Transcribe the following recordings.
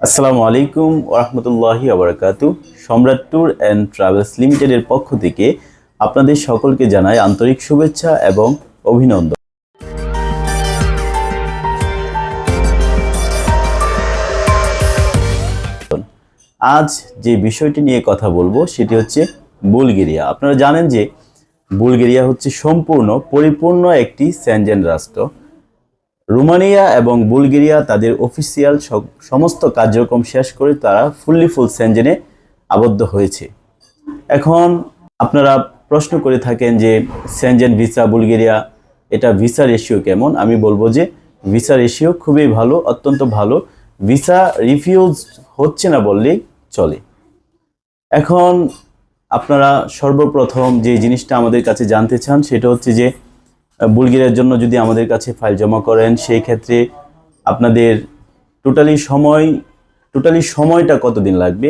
আসসালামু আলাইকুম ওরহমতুল্লাহি আবরাকাতু সম্রাট ট্যুর অ্যান্ড ট্রাভেলস লিমিটেডের পক্ষ থেকে আপনাদের সকলকে জানাই আন্তরিক শুভেচ্ছা এবং অভিনন্দন। আজ যে বিষয়টি নিয়ে কথা বলব সেটি হচ্ছে বুলগেরিয়া। আপনারা জানেন যে বুলগেরিয়া হচ্ছে সম্পূর্ণ, পরিপূর্ণ একটি স্যানজেন রাষ্ট্র। রোমানিয়া এবং বুলগেরিয়া তাদের অফিসিয়াল সমস্ত কার্যক্রম শেষ করে তারা ফুললি ফুল সেনজেনে আবদ্ধ হয়েছে। এখন আপনারা প্রশ্ন করে থাকেন যে সেনজেন ভিসা বুলগেরিয়া, এটা ভিসা রেশিও কেমন? আমি বলব যে ভিসা রেশিও খুবই ভালো, অত্যন্ত ভালো। ভিসা রিফিউজ হচ্ছে না বললেই চলে। এখন আপনারা সর্বপ্রথম যে জিনিসটা আমাদের কাছে জানতে চান সেটা হচ্ছে যে বুলগেরিয়ার জন্য যদি আমাদের কাছে ফাইল জমা করেন, সেই ক্ষেত্রে আপনাদের টোটালি সময়, টোটালি সময়টা কতদিন লাগবে?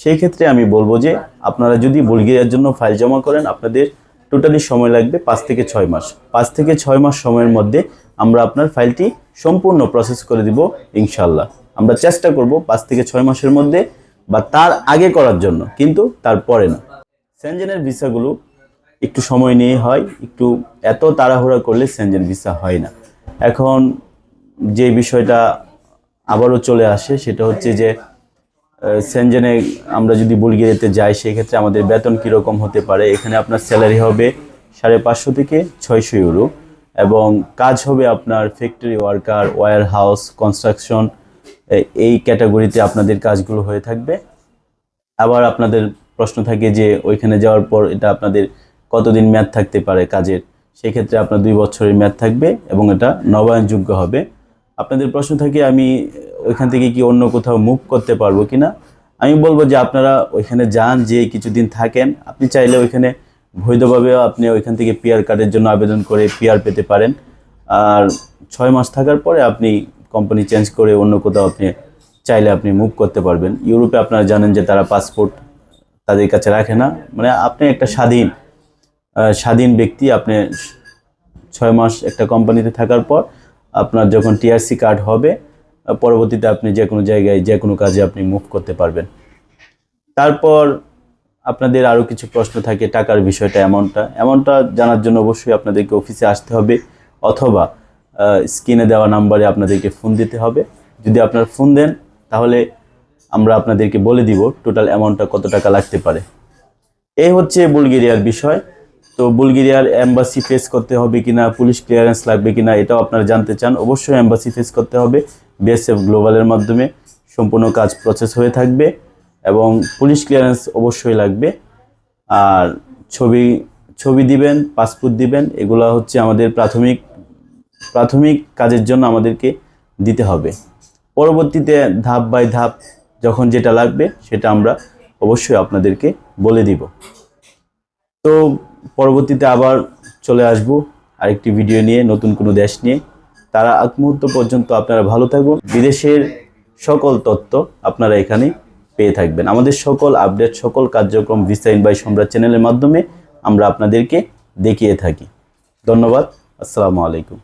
সেই ক্ষেত্রে আমি বলব যে আপনারা যদি বুলগেরিয়ার জন্য ফাইল জমা করেন, আপনাদের টোটালি সময় লাগবে পাঁচ থেকে ছয় মাস। পাঁচ থেকে ছয় মাস সময়ের মধ্যে আমরা আপনার ফাইলটি সম্পূর্ণ প্রসেস করে দিব ইনশাল্লাহ আমরা চেষ্টা করব পাঁচ থেকে ছয় মাসের মধ্যে বা তার আগে করার জন্য, কিন্তু তারপরে না। সেনজেনের ভিসাগুলো একটু সময় নিয়ে হয়, একটু এত তাড়াহুড়া করলে সেনজেন ভিসা হয় না। এখন যে বিষয়টা আবারও চলে আসে সেটা হচ্ছে যে সেনজেনে আমরা যদি বুলগেরিয়াতে যাই, সেক্ষেত্রে আমাদের বেতন কীরকম হতে পারে? এখানে আপনার স্যালারি হবে সাড়ে পাঁচশো থেকে ছয়শো ইউরো এবং কাজ হবে আপনার factory worker warehouse construction এই ক্যাটাগরিতে আপনাদের কাজগুলো হয়ে থাকবে। আবার আপনাদের প্রশ্ন থাকে যে, ওইখানে যাওয়ার পর এটা আপনাদের কতদিন ম্যাথ থাকতে পারে কাজের, সেক্ষেত্রে আপনার দুই বছরের ম্যাথ থাকবে এবং এটা নবায়নযোগ্য হবে। আপনাদের প্রশ্ন থাকে, আমি ওইখান থেকে কি অন্য কোথাও মুভ করতে পারব কি না আমি বলব যে আপনারা ওইখানে যান, যে কিছুদিন থাকেন, আপনি চাইলে ওইখানে বৈধভাবেও আপনি ওইখান থেকে পিআর কার্ডের জন্য আবেদন করে পিআর পেতে পারেন। আর ছয় মাস থাকার পরে আপনি কোম্পানি চেঞ্জ করে অন্য কোথাও আপনি চাইলে আপনি মুভ করতে পারবেন। ইউরোপে আপনারা জানেন যে তারা পাসপোর্ট তাদের কাছে রাখে না। মানে আপনি একটা স্বাধীন স্বাধীন ব্যক্তি, আপনি ছয় মাস একটা কোম্পানিতে থাকার পর আপনার যখন টিআরসি কার্ড হবে পরবর্তীতে আপনি যে কোনো জায়গায়, যে কোনো কাজে আপনি মুভ করতে পারবেন। তারপর আপনাদের আরও কিছু প্রশ্ন থাকে, টাকার বিষয়টা অ্যামাউন্টটা এমনটা জানার জন্য অবশ্যই আপনাদেরকে অফিসে আসতে হবে, অথবা স্ক্রিনে দেওয়া নাম্বারে আপনাদেরকে ফোন দিতে হবে। যদি আপনার ফোন দেন, তাহলে আমরা আপনাদেরকে বলে দিব টোটাল অ্যামাউন্টটা কত টাকা লাগতে পারে। এই হচ্ছে বুলগেরিয়ার বিষয়। তো বুলগেরিয়ার এম্বাসি ফেস করতে হবে কিনা, পুলিশ ক্লিয়ারেন্স লাগবে কিনা, এটাও আপনারা জানতে চান। অবশ্যই এম্বাসি ফেস করতে হবে বিএসএফ গ্লোবালের মাধ্যমে। সম্পূর্ণ কাজ প্রসেস হয়ে থাকবে এবং পুলিশ ক্লিয়ারেন্স অবশ্যই লাগবে। আর ছবি ছবি দিবেন পাসপোর্ট দিবেন, এগুলো হচ্ছে আমাদের প্রাথমিক প্রাথমিক কাজের জন্য আমাদেরকে দিতে হবে। পরবর্তীতে ধাপ বাই ধাপ যখন যেটা লাগবে, সেটা আমরা অবশ্যই আপনাদেরকে বলে দিব। তো পরবর্তীতে আবার চলে আসব আরেকটি ভিডিও নিয়ে, নতুন কোনো দেশ নিয়ে। তারা আগ মুহূর্ত পর্যন্ত আপনারা ভালো থাকুন। বিদেশের সকল তথ্য আপনারা এখানে পেয়ে থাকবেন। আমাদের সকল আপডেট সকল কার্যক্রম ভিসাইন বাই সম্রাট চ্যানেলের মাধ্যমে আমরা আপনাদেরকে দেখিয়ে থাকি। ধন্যবাদ। আসসালামু আলাইকুম।